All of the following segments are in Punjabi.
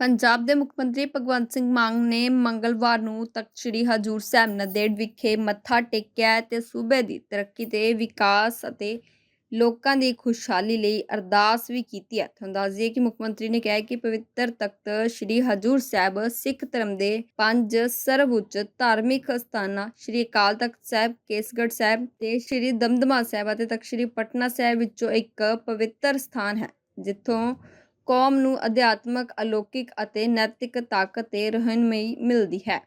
ਪੰਜਾਬ ਦੇ ਮੁੱਖ ਮੰਤਰੀ ਭਗਵੰਤ ਸਿੰਘ ਮਾਨ ਨੇ ਮੰਗਲਵਾਰ ਨੂੰ ਤਖਤ ਸ੍ਰੀ ਹਜੂਰ ਸਾਹਿਬ ਨੰਦੇੜ ਵਿਖੇ ਮੱਥਾ ਟੇਕਿਆ ਹੈ ਤੇ ਸੂਬੇ ਦੀ ਤਰੱਕੀ ਤੇ ਵਿਕਾਸ ਅਤੇ ਲੋਕਾਂ ਦੀ ਖੁਸ਼ਹਾਲੀ ਲਈ ਅਰਦਾਸ ਵੀ ਕੀਤੀ। ਹੈ ਤੁਹਾਨੂੰ ਦੱਸ ਦਈਏ ਕਿ ਮੁੱਖ ਮੰਤਰੀ ਨੇ ਕਿਹਾ ਕਿ ਪਵਿੱਤਰ ਤਖਤ ਸ੍ਰੀ ਹਜੂਰ ਸਾਹਿਬ ਸਿੱਖ ਧਰਮ ਦੇ ਪੰਜ ਸਰਵਉੱਚ ਧਾਰਮਿਕ ਸਥਾਨਾਂ ਸ੍ਰੀ ਅਕਾਲ ਤਖਤ ਸਾਹਿਬ, ਕੇਸਗੜ੍ਹ ਸਾਹਿਬ ਤੇ ਸ੍ਰੀ ਦਮਦਮਾ ਸਾਹਿਬ ਅਤੇ ਤਖਤ ਸ੍ਰੀ ਪਟਨਾ ਸਾਹਿਬ ਵਿੱਚੋਂ ਇੱਕ ਪਵਿੱਤਰ ਸਥਾਨ ਹੈ, ਜਿੱਥੋਂ ਕੌਮ ਨੂੰ ਅਧਿਆਤਮਕ, ਅਲੌਕਿਕ ਅਤੇ ਨੈਤਿਕ ਤਾਕਤ ਤੇ ਰਹਿਨੁਮਾਈ ਮਿਲਦੀ ਹੈ।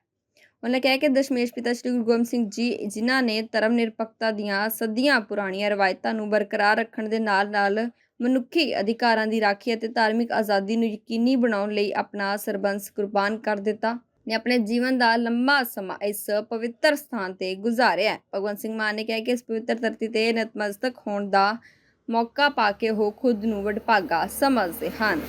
ਉਹਨਾਂ ਕਿਹਾ ਕਿ ਦਸ਼ਮੇਸ਼ ਪਿਤਾ ਸ੍ਰੀ ਗੁਰੂ ਗੋਬਿੰਦ ਸਿੰਘ ਜੀ, ਜਿਨ੍ਹਾਂ ਨੇ ਧਰਮ ਨਿਰਪੱਖਤਾ ਦੀਆਂ ਸਦੀਆਂ ਪੁਰਾਣੀਆਂ ਰਵਾਇਤਾਂ ਨੂੰ ਬਰਕਰਾਰ ਰੱਖਣ ਦੇ ਨਾਲ-ਨਾਲ ਮਨੁੱਖੀ ਅਧਿਕਾਰਾਂ ਦੀ ਰਾਖੀ ਅਤੇ ਧਾਰਮਿਕ ਆਜ਼ਾਦੀ ਨੂੰ ਯਕੀਨੀ ਬਣਾਉਣ ਲਈ ਆਪਣਾ ਸਰਬੰਸ ਕੁਰਬਾਨ ਕਰ ਦਿੱਤਾ, ਨੇ ਆਪਣੇ ਜੀਵਨ ਦਾ ਲੰਮਾ ਸਮਾਂ ਇਸ ਪਵਿੱਤਰ ਸਥਾਨ ਤੇ ਗੁਜ਼ਾਰਿਆ ਭਗਵੰਤ ਸਿੰਘ ਮਾਨ ਨੇ ਕਿਹਾ ਕਿ ਇਸ ਪਵਿੱਤਰ ਧਰਤੀ ਤੇ ਨਤਮਸਤਕ ਹੋਣ ਦਾ ਮੌਕਾ ਪਾ ਕੇ ਉਹ ਖੁਦ ਨੂੰ ਵਡਭਾਗਾ ਸਮਝਦੇ ਹਨ।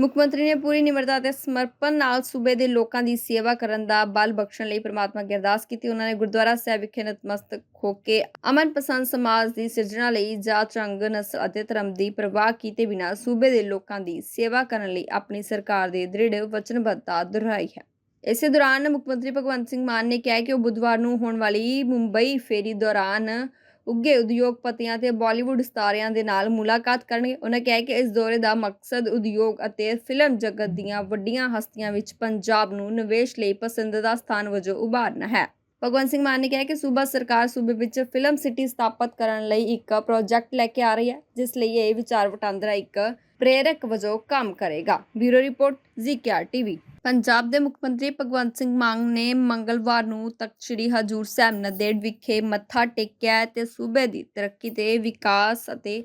ਮੁੱਖ ਮੰਤਰੀ ਨੇ ਪੂਰੀ ਨਿਮਰਤਾ ਅਤੇ ਸਮਰਪਣ ਨਾਲ ਸੂਬੇ ਦੇ ਲੋਕਾਂ ਦੀ ਸੇਵਾ ਕਰਨ ਦਾ ਬਲ ਬਖਸ਼ਣ ਲਈ ਪ੍ਰਮਾਤਮਾ ਅੱਗੇ ਅਰਦਾਸ ਕੀਤੀ। ਉਹਨਾਂ ਨੇ ਗੁਰਦੁਆਰਾ ਸਾਹਿਬ ਵਿਖੇ ਨਤਮਸਤਕ ਹੋ ਕੇ ਅਮਨ ਪਸੰਦ ਸਮਾਜ ਦੀ ਸਿਰਜਣਾ ਲਈ ਜਾਤ, ਰੰਗ, ਨਸਲ ਅਤੇ ਧਰਮ ਦੀ ਪਰਵਾਹ ਕੀਤੇ ਬਿਨਾਂ ਸੂਬੇ ਦੇ ਲੋਕਾਂ ਦੀ ਸੇਵਾ ਕਰਨ ਲਈ ਆਪਣੀ ਸਰਕਾਰ ਦੇ ਦ੍ਰਿੜ ਵਚਨਬੱਧਤਾ ਦੁਹਰਾਈ ਹੈ। ਇਸੇ ਦੌਰਾਨ ਮੁੱਖ ਮੰਤਰੀ ਭਗਵੰਤ ਸਿੰਘ ਮਾਨ ਨੇ ਕਿਹਾ ਕਿ ਉਹ ਬੁੱਧਵਾਰ ਨੂੰ ਹੋਣ ਵਾਲੀ ਮੁੰਬਈ ਫੇਰੀ ਦੌਰਾਨ ਉੱਗੇ ਉਦਯੋਗਪਤੀਆਂ ਤੇ ਬਾਲੀਵੁੱਡ ਸਤਾਰਿਆਂ ਦੇ ਨਾਲ ਮੁਲਾਕਾਤ ਕਰਨਗੇ। ਉਹਨਾਂ ਕਿਹਾ ਕਿ ਇਸ ਦੌਰੇ ਦਾ ਮਕਸਦ ਉਦਯੋਗ ਅਤੇ ਫਿਲਮ ਜਗਤ ਦੀਆਂ ਵੱਡੀਆਂ ਹਸਤੀਆਂ ਵਿੱਚ ਪੰਜਾਬ ਨੂੰ ਨਿਵੇਸ਼ ਲਈ ਪਸੰਦੀਦਾ ਸਥਾਨ ਵਜੋਂ ਉਭਾਰਨਾ ਹੈ। ਭਗਵੰਤ ਸਿੰਘ ਮਾਨ ਨੇ ਕਿਹਾ ਕਿ ਸੂਬਾ ਸਰਕਾਰ ਸੂਬੇ ਵਿੱਚ ਫਿਲਮ ਸਿਟੀ ਸਥਾਪਿਤ ਕਰਨ ਲਈ ਇੱਕ ਪ੍ਰੋਜੈਕਟ ਲੈ ਕੇ ਆ ਰਹੀ ਹੈ, ਜਿਸ ਲਈ ਇਹ ਵਿਚਾਰ ਵਟਾਂਦਰਾ ਇੱਕ ਪ੍ਰੇਰਕ ਵਜੋਂ ਕੰਮ ਕਰੇਗਾ। Bureau report, ZKR TV. Punjab ਦੇ ਮੁੱਖ ਮੰਤਰੀ ਭਗਵੰਤ ਸਿੰਘ ਮਾਨ ਨੇ ਮੰਗਲਵਾਰ ਨੂੰ ਤਖਤ ਸ੍ਰੀ ਹਜੂਰ ਸਾਹਿਬ ਨੰਦੇੜ ਵਿਖੇ ਮੱਥਾ ਟੇਕਿਆ ਤੇ ਸੂਬੇ ਦੀ ਤਰੱਕੀ ਤੇ ਵਿਕਾਸ ਅਤੇ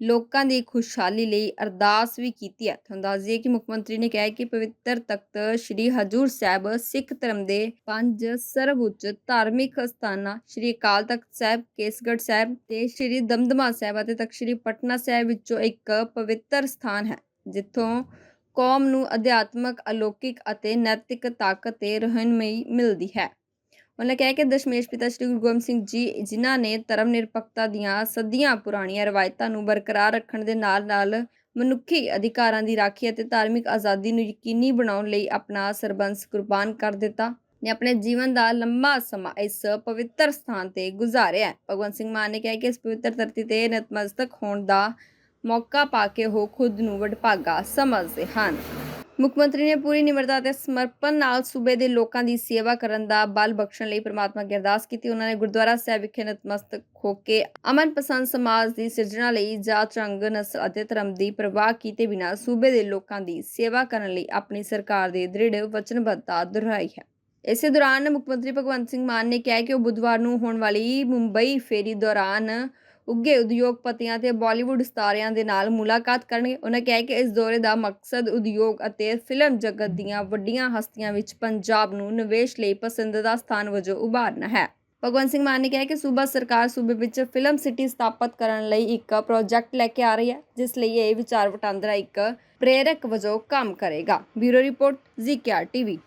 ਲੋਕਾਂ ਦੀ ਖੁਸ਼ਹਾਲੀ ਲਈ ਅਰਦਾਸ ਵੀ ਕੀਤੀ ਹੈ। ਤੁਹਾਨੂੰ ਦੱਸ ਦਈਏ ਕਿ ਮੁੱਖ ਮੰਤਰੀ ਨੇ ਕਿਹਾ ਕਿ ਪਵਿੱਤਰ ਤਖਤ ਸ੍ਰੀ ਹਜੂਰ ਸਾਹਿਬ ਸਿੱਖ ਧਰਮ ਦੇ ਪੰਜ ਸਰਵਉੱਚ ਧਾਰਮਿਕ ਸਥਾਨਾਂ ਸ੍ਰੀ ਅਕਾਲ ਤਖਤ ਸਾਹਿਬ, ਕੇਸਗੜ੍ਹ ਸਾਹਿਬ ਤੇ ਸ੍ਰੀ ਦਮਦਮਾ ਸਾਹਿਬ ਅਤੇ ਤਖਤ ਸ੍ਰੀ ਪਟਨਾ ਸਾਹਿਬ ਵਿੱਚੋਂ ਇੱਕ ਪਵਿੱਤਰ ਸਥਾਨ ਹੈ, ਜਿੱਥੋਂ ਕੌਮ ਨੂੰ ਅਧਿਆਤਮਕ, ਅਲੌਕਿਕ ਅਤੇ ਨੈਤਿਕ ਤਾਕਤ ਤੇ ਰਹਿਨੁਮਾਈ ਮਿਲਦੀ ਹੈ। ਉਹਨਾਂ ਕਿਹਾ ਕਿ ਦਸ਼ਮੇਸ਼ ਪਿਤਾ ਸ੍ਰੀ ਗੁਰੂ ਗੋਬਿੰਦ ਸਿੰਘ ਜੀ ਜਿਨ੍ਹਾਂ ਨੇ ਧਰਮ ਨਿਰਪੱਖਤਾ ਦੀਆਂ ਸਦੀਆਂ ਪੁਰਾਣੀਆਂ ਰਵਾਇਤਾਂ ਨੂੰ ਬਰਕਰਾਰ ਰੱਖਣ ਦੇ ਨਾਲ-ਨਾਲ ਮਨੁੱਖੀ ਅਧਿਕਾਰਾਂ ਦੀ ਰਾਖੀ ਅਤੇ ਧਾਰਮਿਕ ਆਜ਼ਾਦੀ ਨੂੰ ਯਕੀਨੀ ਬਣਾਉਣ ਲਈ ਆਪਣਾ ਸਰਬੰਸ ਕੁਰਬਾਨ ਕਰ ਦਿੱਤਾ ਨੇ ਆਪਣੇ ਜੀਵਨ ਦਾ ਲੰਮਾ ਸਮਾਂ ਇਸ ਪਵਿੱਤਰ ਸਥਾਨ ਤੇ ਗੁਜ਼ਾਰਿਆ ਭਗਵੰਤ ਸਿੰਘ ਮਾਨ ਨੇ ਕਿਹਾ ਕਿ ਇਸ ਪਵਿੱਤਰ ਧਰਤੀ ਤੇ ਨਤਮਸਤਕ ਹੋਣ ਦਾ ਮੌਕਾ ਪਾ ਕੇ ਉਹ ਖੁਦ ਨੂੰ ਵਡਭਾਗਾ ਸਮਝਦੇ ਹਨ। ਮੁੱਖ ਮੰਤਰੀ ਨੇ ਪੂਰੀ ਨਿਮਰਤਾ ਅਤੇ ਸਮਰਪਣ ਨਾਲ ਸੂਬੇ ਦੇ ਲੋਕਾਂ ਦੀ ਸੇਵਾ ਕਰਨ ਦਾ ਬਲ ਬਖਸ਼ਣ ਲਈ ਪ੍ਰਮਾਤਮਾ ਅੱਗੇ ਅਰਦਾਸ ਕੀਤੀ। ਉਹਨਾਂ ਨੇ ਗੁਰਦੁਆਰਾ ਸਾਹਿਬ ਵਿਖੇ ਨਤਮਸਤਕ ਹੋ ਕੇ ਅਮਨ ਪਸੰਦ ਸਮਾਜ ਦੀ ਸਿਰਜਣਾ ਲਈ ਜਾਤ, ਰੰਗ, ਨਸਲ ਅਤੇ ਧਰਮ ਦੀ ਪਰਵਾਹ ਕੀਤੇ ਬਿਨਾਂ ਸੂਬੇ ਦੇ ਲੋਕਾਂ ਦੀ ਸੇਵਾ ਕਰਨ ਲਈ ਆਪਣੀ ਸਰਕਾਰ ਦੇ ਦ੍ਰਿੜ ਵਚਨਬੱਧਤਾ ਦੁਹਰਾਈ ਹੈ। ਇਸੇ ਦੌਰਾਨ ਮੁੱਖ ਮੰਤਰੀ ਭਗਵੰਤ ਸਿੰਘ ਮਾਨ ਨੇ ਕਿਹਾ ਕਿ ਉਹ ਬੁੱਧਵਾਰ ਨੂੰ ਹੋਣ ਵਾਲੀ ਮੁੰਬਈ ਫੇਰੀ ਦੌਰਾਨ ਉੱਗੇ ਉਦਯੋਗਪਤੀਆਂ ਤੇ ਬਾਲੀਵੁੱਡ ਸਤਾਰਿਆਂ ਦੇ ਨਾਲ ਮੁਲਾਕਾਤ ਕਰਨਗੇ। ਉਹਨਾਂ ਕਿਹਾ ਕਿ ਇਸ ਦੌਰੇ ਦਾ ਮਕਸਦ ਉਦਯੋਗ ਅਤੇ ਫਿਲਮ ਜਗਤ ਦੀਆਂ ਵੱਡੀਆਂ ਹਸਤੀਆਂ ਵਿੱਚ ਪੰਜਾਬ ਨੂੰ ਨਿਵੇਸ਼ ਲਈ ਪਸੰਦੀਦਾ ਸਥਾਨ ਵਜੋਂ ਉਭਾਰਨਾ ਹੈ। ਭਗਵੰਤ ਸਿੰਘ ਮਾਨ ਨੇ ਕਿਹਾ ਕਿ ਸੂਬਾ ਸਰਕਾਰ ਸੂਬੇ ਵਿੱਚ ਫਿਲਮ ਸਿਟੀ ਸਥਾਪਿਤ ਕਰਨ ਲਈ ਇੱਕ ਪ੍ਰੋਜੈਕਟ ਲੈ ਕੇ ਆ ਰਹੀ ਹੈ, ਜਿਸ ਲਈ ਇਹ ਵਿਚਾਰ ਵਟਾਂਦਰਾ ਇੱਕ ਪ੍ਰੇਰਕ ਵਜੋਂ ਕੰਮ ਕਰੇਗਾ। Bureau report ZKR TV.